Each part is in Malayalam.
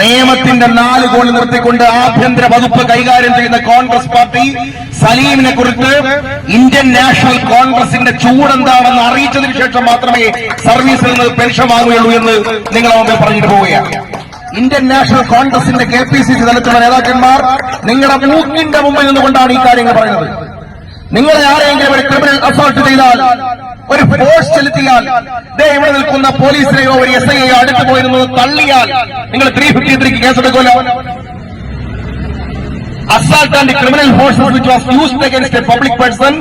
നിയമത്തിന്റെ നാല് കോണി നിർത്തിക്കൊണ്ട് ആഭ്യന്തര വകുപ്പ് കൈകാര്യം ചെയ്യുന്ന കോൺഗ്രസ് പാർട്ടി സലീമിനെ കുറിച്ച് ഇന്ത്യൻ നാഷണൽ കോൺഗ്രസിന്റെ ചൂടെന്താണെന്ന് അറിയിച്ചതിന് ശേഷം മാത്രമേ സർവീസിൽ നിന്ന് പെൻഷൻ വാങ്ങുകയുള്ളൂ എന്ന് നിങ്ങളെ മുമ്പിൽ പറഞ്ഞിട്ട് പോവുകയാണ്. ഇന്ത്യൻ നാഷണൽ കോൺഗ്രസിന്റെ കെ പി സി സി തലത്തിലുള്ള നേതാക്കന്മാർ നിങ്ങളുടെ മൂക്കിന്റെ മുമ്പിൽ നിന്നുകൊണ്ടാണ് ഈ കാര്യങ്ങൾ പറയുന്നത്. നിങ്ങളെ ആരെങ്കിലും ഒരു ക്രിമിനൽ അസോൾട്ട് ചെയ്താൽ ഒരു ഫോഴ്സ് ചെലുത്തിയാൽ ദേ ഇവിടെ നിൽക്കുന്ന പോലീസിനെയോ ഒരു എസ് ഐയോ അടുത്ത് പോയിരുന്നത് തള്ളിയാൽ നിങ്ങൾ ത്രീ ഫിഫ്റ്റി ത്രീക്ക് കേസെടുക്കുമല്ലോ assault and criminal forces which was used against a public person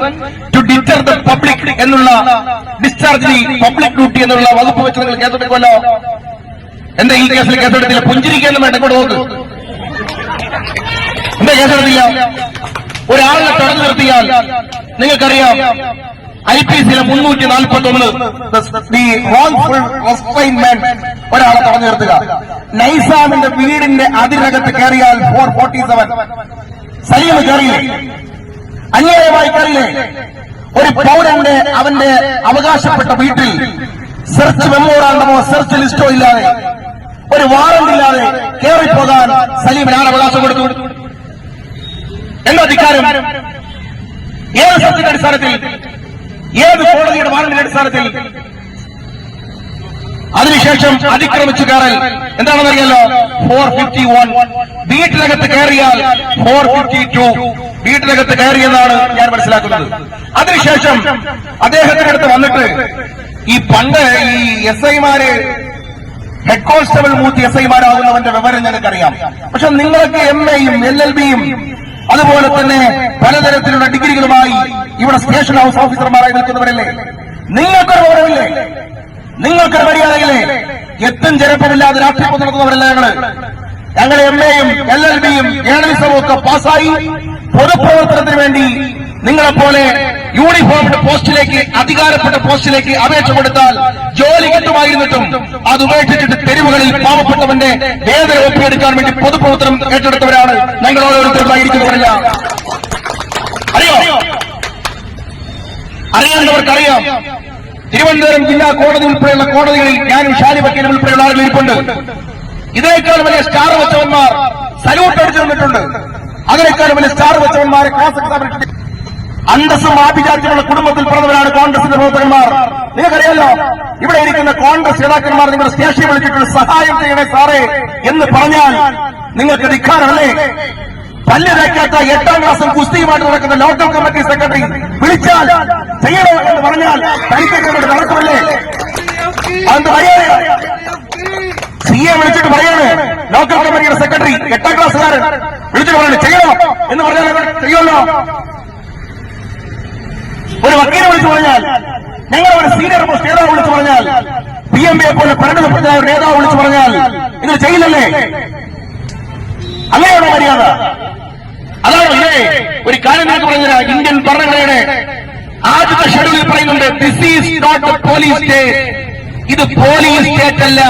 to deter the public എന്നുള്ള ഡിസ്ചാർജ് ദി പബ്ലിക് ഡ്യൂട്ടി എന്നുള്ള വകുപ്പ് വെച്ച് നിങ്ങൾ കേസെടുക്കുമല്ലോ എന്താ ഈ കേസിൽ കേസെടുത്തില്ല പുഞ്ചിരിക്കൊന്നും വേണ്ട കൂടെ നോക്ക്. എന്താ കേസെടുത്തില്ല ഒരാളിനെ തടഞ്ഞു നിർത്തിയാൽ നിങ്ങൾക്കറിയാം ഐ പി സിയിലെ മുന്നൂറ്റി നാൽപ്പത്തി ഒന്ന് ദി റോങ്ഫുൾ റെസ്ട്രൈൻമെന്റ് ഒരാളെ തടഞ്ഞു നിർത്തുക. നൈസാമിന്റെ വീടിന്റെ അതിരകത്ത് കയറിയാൽ ഫോർ ഫോർട്ടി സെവൻ സലീമ് കയറിയില്ലേ? അന്യായമായി കയറിയില്ലേ? ഒരു പൗരന്റെ അവന്റെ അവകാശപ്പെട്ട വീട്ടിൽ സെർച്ച് മെമ്മോറാണ്ടമോ സെർച്ച് ലിസ്റ്റോ ഇല്ലാതെ ഒരു വാറന്റ് ഇല്ലാതെ കയറിപ്പോകാൻ സലീമിനാണ് അവകാശം കൊടുത്തു. എന്താ അധികാരം ഏത് സത്യത്തിന്റെ അടിസ്ഥാനത്തിൽ? ഏത് കോടതിയുടെ വാറന്റിന്റെ അടിസ്ഥാനത്തിൽ? അതിനുശേഷം അതിക്രമിച്ചു കയറൽ. എന്താണെന്ന് അറിയാലോ ഫോർ ഫിഫ്റ്റി വൺ വീട്ടിനകത്ത് കയറിയാൽ ഫോർ ഫിഫ്റ്റി ടു വീട്ടിനകത്ത് കയറിയെന്നാണ് ഞാൻ മനസ്സിലാക്കുന്നത്. അതിനുശേഷം അദ്ദേഹത്തിന്റെ അടുത്ത് വന്നിട്ട് ഈ പണ്ട് ഈ എസ് ഐമാര് ഹെഡ് കോൺസ്റ്റബിൾ മൂത്ത് എസ് ഐമാരാകുന്നവന്റെ വിവരം ഞങ്ങൾക്കറിയാം പക്ഷെ നിങ്ങൾക്ക് എം എയും എൽ എൽ ബിയും അതുപോലെ തന്നെ പലതരത്തിലുള്ള ഡിഗ്രികളുമായി ഇവിടെ സ്റ്റേഷൻ ഹൗസ് ഓഫീസർമാരായി നിൽക്കുന്നവരല്ലേ? നിങ്ങൾക്കൊരു വിവരമില്ലേ നിങ്ങൾക്കൊരു മര്യാദയില്ലേ? എത്തും ചെറുപ്പമില്ലാതെ രാഷ്ട്രീയം നടത്തുന്നവരല്ല ഞങ്ങൾ? ഞങ്ങൾ എം എയും എൽ എൽ ബിയും ജേർണലിസവും ഒക്കെ പാസ്സായി പൊതുപ്രവർത്തനത്തിന് വേണ്ടി നിങ്ങളെപ്പോലെ യൂണിഫോമിന്റെ പോസ്റ്റിലേക്ക് അധികാരപ്പെട്ട പോസ്റ്റിലേക്ക് അപേക്ഷ കൊടുത്താൽ ജോലി കിട്ടുമായിരുന്നിട്ടും അത് ഉപേക്ഷിച്ചിട്ട് തെരുവുകളിൽ പാവപ്പെട്ടവന്റെ വേദന ഒപ്പിയെടുക്കാൻ വേണ്ടി പൊതുപ്രവർത്തനം ഏറ്റെടുത്തവരാണ്. ഞങ്ങൾ ഓരോരുത്തരുമായിരിക്കുന്നവരല്ല. അറിയോ? അറിയാവുന്നവർക്കറിയാം. തിരുവനന്തപുരം ജില്ലാ കോടതി ഉൾപ്പെടെയുള്ള കോടതികളിൽ ഞാനും ഷാരി വക്കീലും ഉൾപ്പെടെയുള്ള ആളുകൾ ഇരിപ്പുണ്ട്. ഇതിനേക്കാൾ വലിയ സ്റ്റാർ വെച്ചവന്മാർ സല്യൂട്ട് അടിച്ചു നിന്നിട്ടുണ്ട് അതിനേക്കാൾ വലിയ സ്റ്റാർ വെച്ചവന്മാരെ ക്ലാസ് എക്സാമിനേഷൻ അന്തസ്സും ആഭിജാത്യമുള്ള കുടുംബത്തിൽ പിറന്നവരാണ് കോൺഗ്രസിന്റെ പ്രവർത്തകന്മാർ. നിങ്ങൾക്കറിയാലോ ഇവിടെ ഇരിക്കുന്ന കോൺഗ്രസ് നേതാക്കന്മാർ നിങ്ങൾ സ്റ്റേഷനിൽ വിളിച്ചിട്ട് സഹായം ചെയ്യണേ സാറേ എന്ന് പറഞ്ഞാൽ നിങ്ങൾക്ക് ധിക്കാരമല്ലേ പല്ല് തേക്കാത്ത എട്ടാം ക്ലാസ്സും കുസ്തിയുമായിട്ട് നടക്കുന്ന ലോക്കൽ കമ്മിറ്റി സെക്രട്ടറി വിളിച്ചാൽ ചെയ്യണോ എന്ന് പറഞ്ഞാൽ തനിക്കൊക്കെ നടക്കുമല്ലേ? അത് മര്യാദ സി എ വിളിച്ചിട്ട് പറയാണ് ലോക്കൽ കമ്മിറ്റിയുടെ സെക്രട്ടറി എട്ടാം ക്ലാസ്സുകാരൻ വിളിച്ചിട്ട് പറയണേ ചെയ്യണോ എന്ന് പറഞ്ഞാൽ ചെയ്യുമല്ലോ ഒരു വക്കീലെ വിളിച്ചു പറഞ്ഞാൽ ഞങ്ങൾ ഒരു സീനിയർ മോസ്റ്റ് നേതാവ് വിളിച്ചു പറഞ്ഞാൽ പി എം എ പോലെ പരിണതപ്പെട്ട ഒരു നേതാവ് വിളിച്ചു പറഞ്ഞാൽ ഇത് ചെയ്യില്ലല്ലേ അങ്ങനെയാണോ മര്യാദ? അതാണ് ഒരു കാര്യം നിങ്ങൾക്ക് പറഞ്ഞാൽ ഇന്ത്യൻ ഭരണഘടനയുടെ ആദ്യത്തെ ഷെഡ്യൂളിൽ പറയുന്നുണ്ട് this is not a police state ഇത് പോലീസ് സ്റ്റേറ്റ് അല്ല.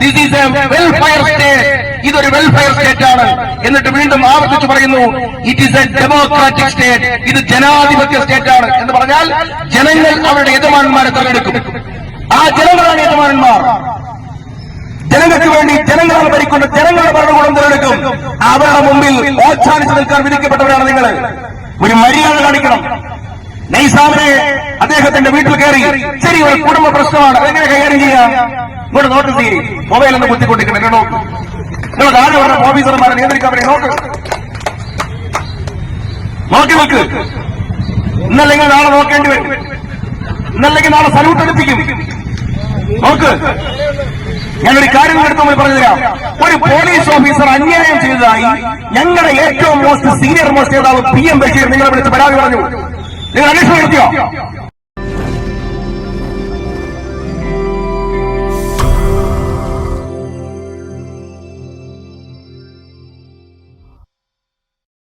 This is a welfare state ഇതൊരു വെൽഫെയർ സ്റ്റേറ്റ് ആണ്. എന്നിട്ട് വീണ്ടും ആവർത്തിച്ച് പറയുന്നു it is a democratic state ഇത് ജനാധിപത്യ സ്റ്റേറ്റ് ആണ്. എന്ന് പറഞ്ഞാൽ ജനങ്ങൾ അവരുടെ യജമാനന്മാരെ തെരഞ്ഞെടുക്കും. ആ ജനങ്ങളാണ് യജമാനന്മാർ. ജനങ്ങൾക്ക് വേണ്ടി ജനങ്ങളാണ് ഭരിക്കുന്ന ജനങ്ങളുടെ ഭരണകൂടം തിരഞ്ഞെടുക്കും. അവരുടെ മുമ്പിൽ ഓച്ചാനിച്ച് നിൽക്കാൻ വിധിക്കപ്പെട്ടവരാണ് നിങ്ങൾ. ഒരു മര്യാദ കാണിക്കണം. നൈസാമിനെ അദ്ദേഹത്തിന്റെ വീട്ടിൽ കയറി ശരി ഒരു കുടുംബ പ്രശ്നമാണ്. അതെങ്ങനെ കൈകാര്യം ചെയ്യാം? ഇങ്ങോട്ട് നോട്ട് ചെയ്യും. മൊബൈൽ ഒന്ന് കുത്തിക്കൊണ്ടിരിക്കണം. എന്നെ നോക്ക് നിങ്ങൾ താഴെ പറഞ്ഞ ഓഫീസർമാരെ നിയന്ത്രിക്കാൻ വേണ്ടി നോക്ക്. നോക്കി നോക്ക്. ഇന്നല്ലെങ്കിൽ നാളെ നോക്കേണ്ടി വരും. ഇന്നല്ലെങ്കിൽ നാളെ സല്യൂട്ട് എടുപ്പിക്കും. നോക്ക്. ഞാനൊരു കാര്യം എടുത്ത് നമ്മൾ പറഞ്ഞു തരാം. ഒരു പോലീസ് ഓഫീസർ അന്യായം ചെയ്തതായി ഞങ്ങളുടെ ഏറ്റവും മോസ്റ്റ് സീനിയർ മോസ്റ്റ് നേതാവ് പി എം ബഷീർ നിങ്ങളെ വിളിച്ച് പരാതി പറഞ്ഞു. നിങ്ങൾ അന്വേഷണം നടത്തിയോ?